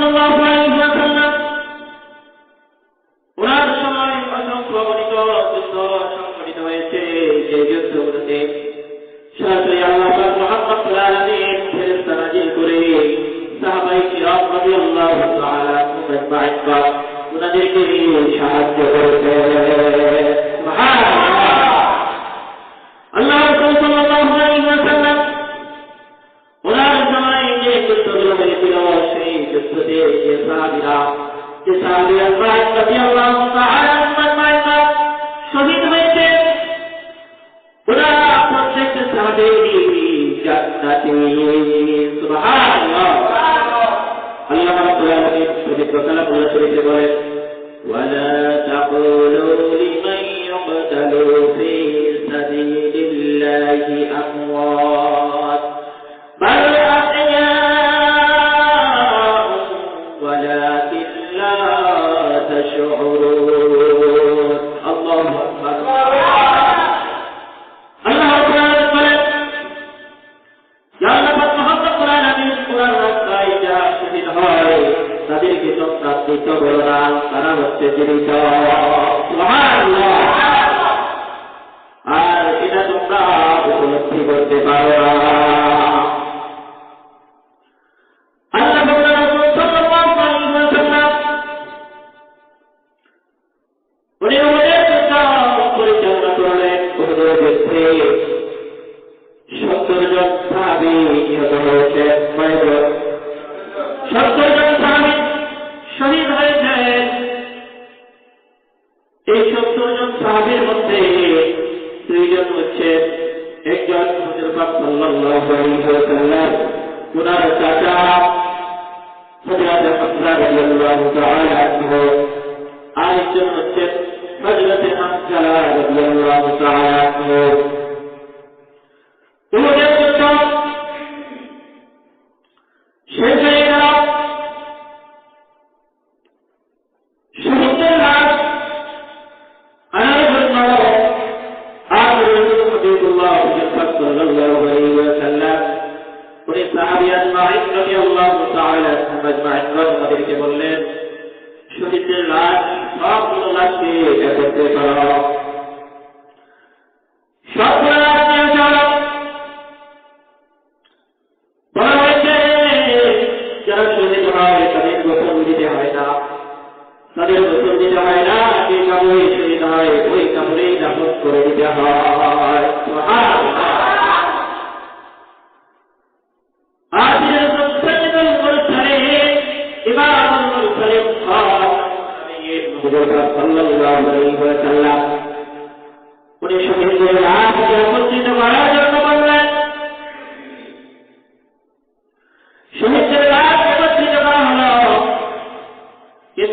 sallallahu alaihi مرتين في جنتين سبحان الله ولا تقولوا لمن يقتل في سبيل الله أموات महान muna da tata fadiya da fasila da yallahu ta'ala anhu aisha mace fadiya da an kala da yallahu ta'ala anhu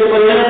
que mañana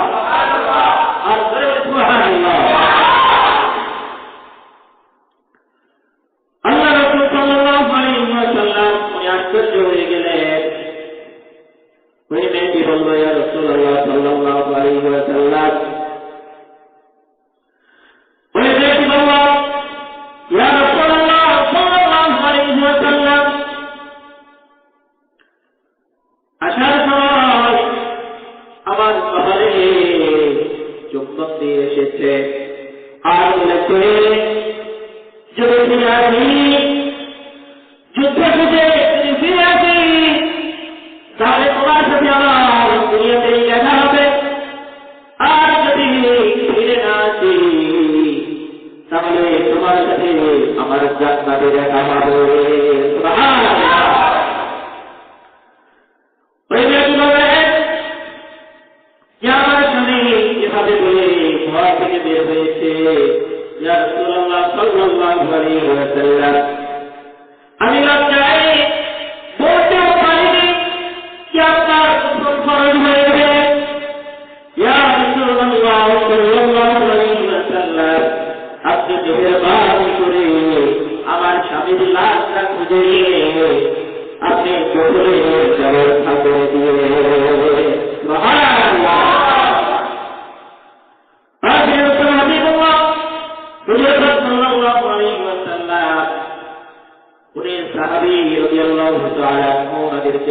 يا رسول الله صلى الله عليه وسلم. पुनर्जन्मदिरकमभूत् पुनः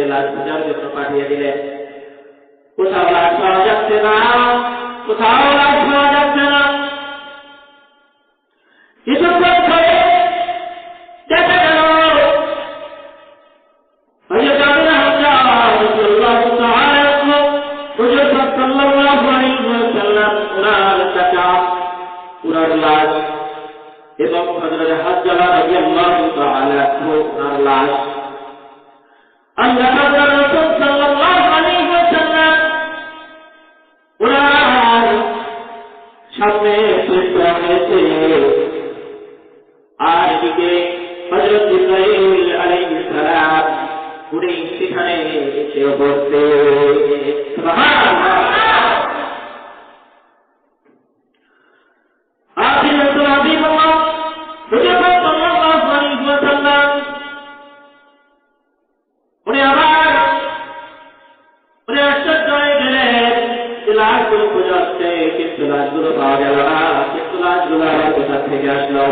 ते लालचंद्र चट्टोपाध्याय दिले कुसावला स्वागत सेना कुसावला থেকে আসলাম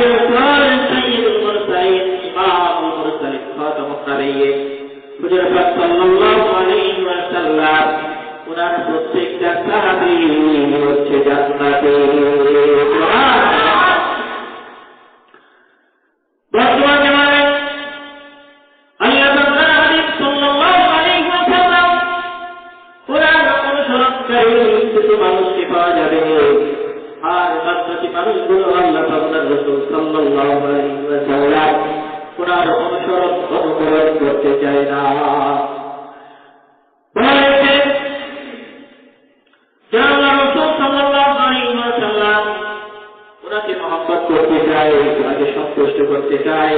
আর বাচ্চাটি মানুষগুলো আল্লাহ আপনার রসুল সাল্লাহ অনুসরণ অনুকরণ করতে চায় না। স্পষ্ট করতে চায়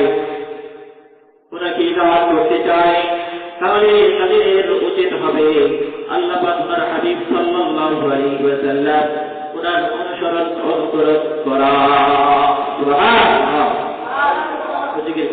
ওনাকে ইজাহার করতে চায় তাহলে তাদের উচিত হবে আল্লাহ পাকুনার হাবিব সাল্লাল্লাহু আলাইহি ওয়াসাল্লাম ওনার অনুসরণ অনুকরণ করা। সুবহানাল্লাহ। জিকির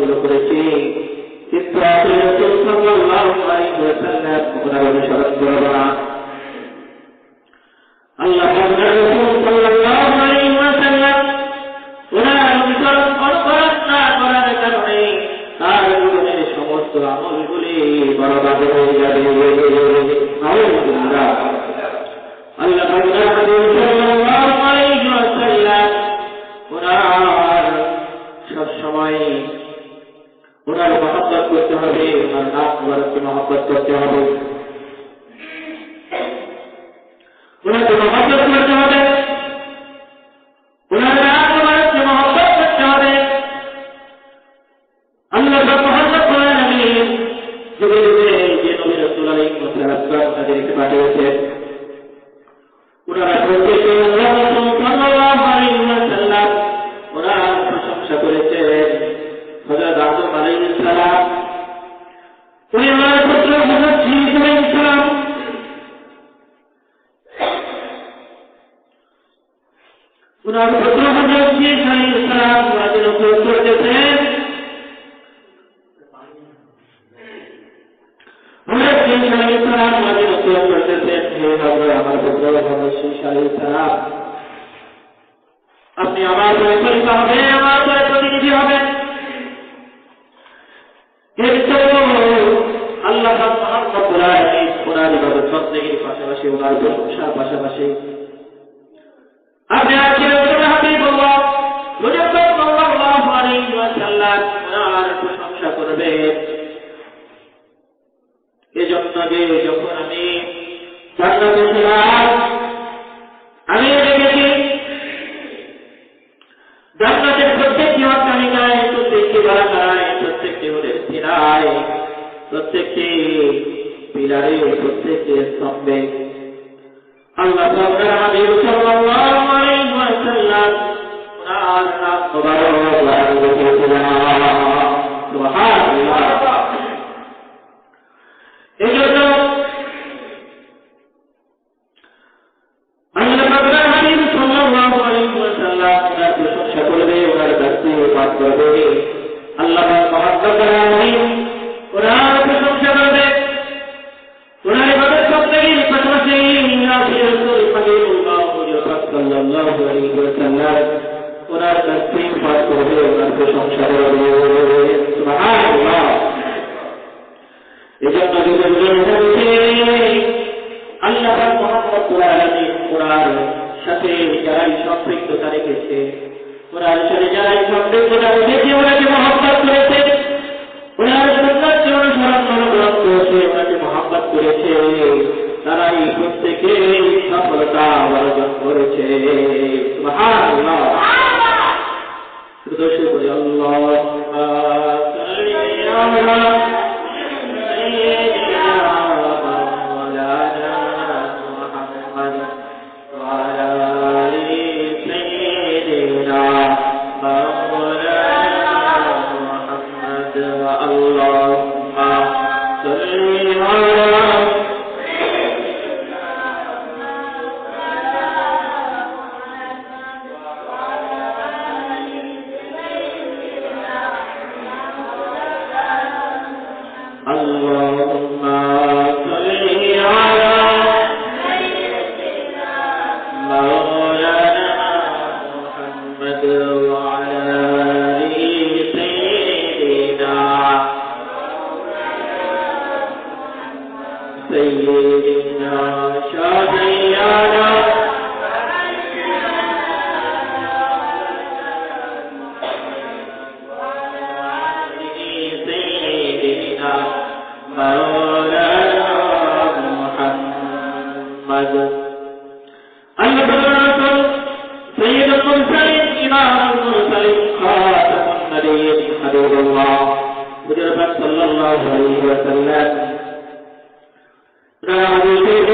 বিলম্ব করেছি ওনার মহাব্বত করতে হবে ওনার নাম মুবারককে মহাব্বত করতে হবে ওনার পুত্রবধূ খালি ইসলাম ওনাদের ওনাদের উপর করতেছে আপনি আমার পরিচালিত হবে আমার পরে প্রতিনিধি হবেন। এর আল্লাহ মহান ওনার পাশাপাশি ওনার প্রশংসার পাশাপাশি চেষ্টা করবে। এজন্য যে যখন আমি জান্নাতে ছিলাম আমি দেখেছি, জান্নাতের প্রত্যেকটি হত্যানিকায় প্রত্যেকটি বারান্দায়, প্রত্যেকটি ওদের সিরায় প্রত্যেকটি পিলারে, প্রত্যেকটি স্তম্ভে। আল্লাহ সরকার আমাদের ওনার নাম এই জন্য সকলকে ওনার কাছ থেকে পাঠ করবে। আল্লাহ মহাত্মা الله. إمام المرسلين. خاتم النبيين صلى الله عليه وسلم. رواه الشيخ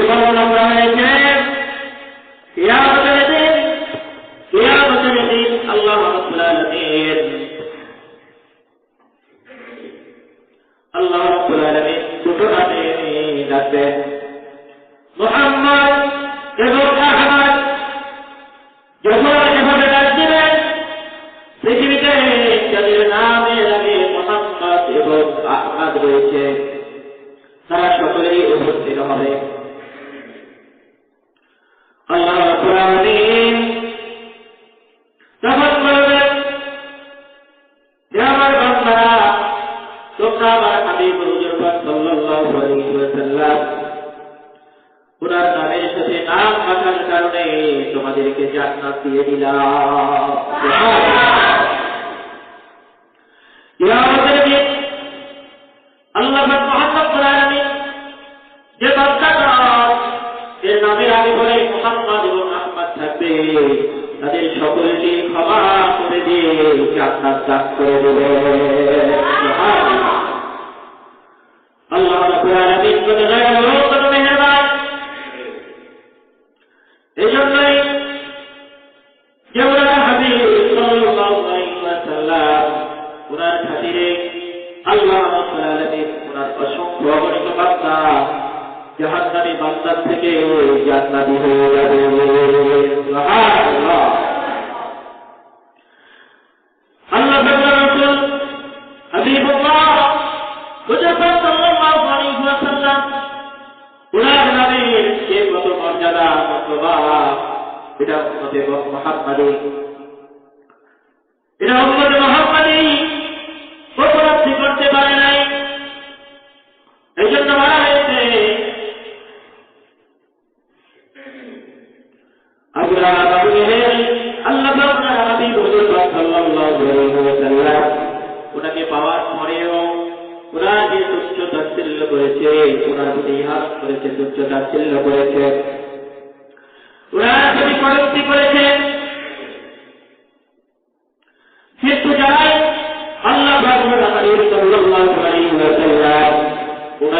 إلى أمة محمد. إلى أمة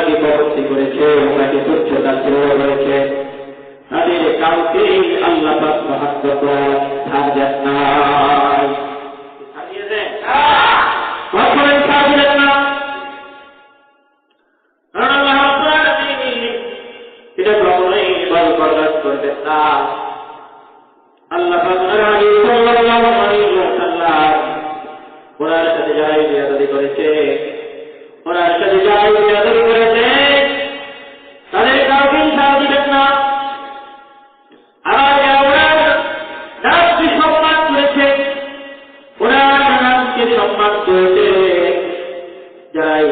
ওনাকে কবর্তি করেছে ওনাকে স্বচ্ছতা শ্রেয় করেছে। তাদের কাউকেই আল্লাহ মাহাত্ম ছাড় দেন নামকে সম্মান দিয়েছে যাই,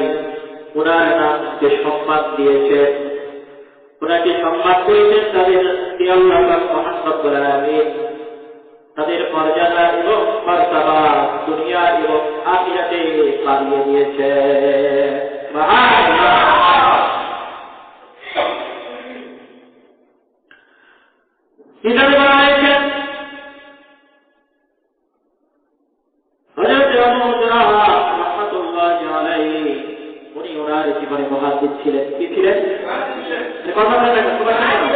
ওনার নামকে সম্মান দিয়েছে। ওনাকে সম্মান দিয়েছেন তাদের তাদের মর্যাদা এবং মর্তাবা দুনিয়া এবং আখিরাতে পালিয়ে দিয়েছে। ইসলামী Panie kochany, chwilę, chwilę. Czy Pan ma tak, jak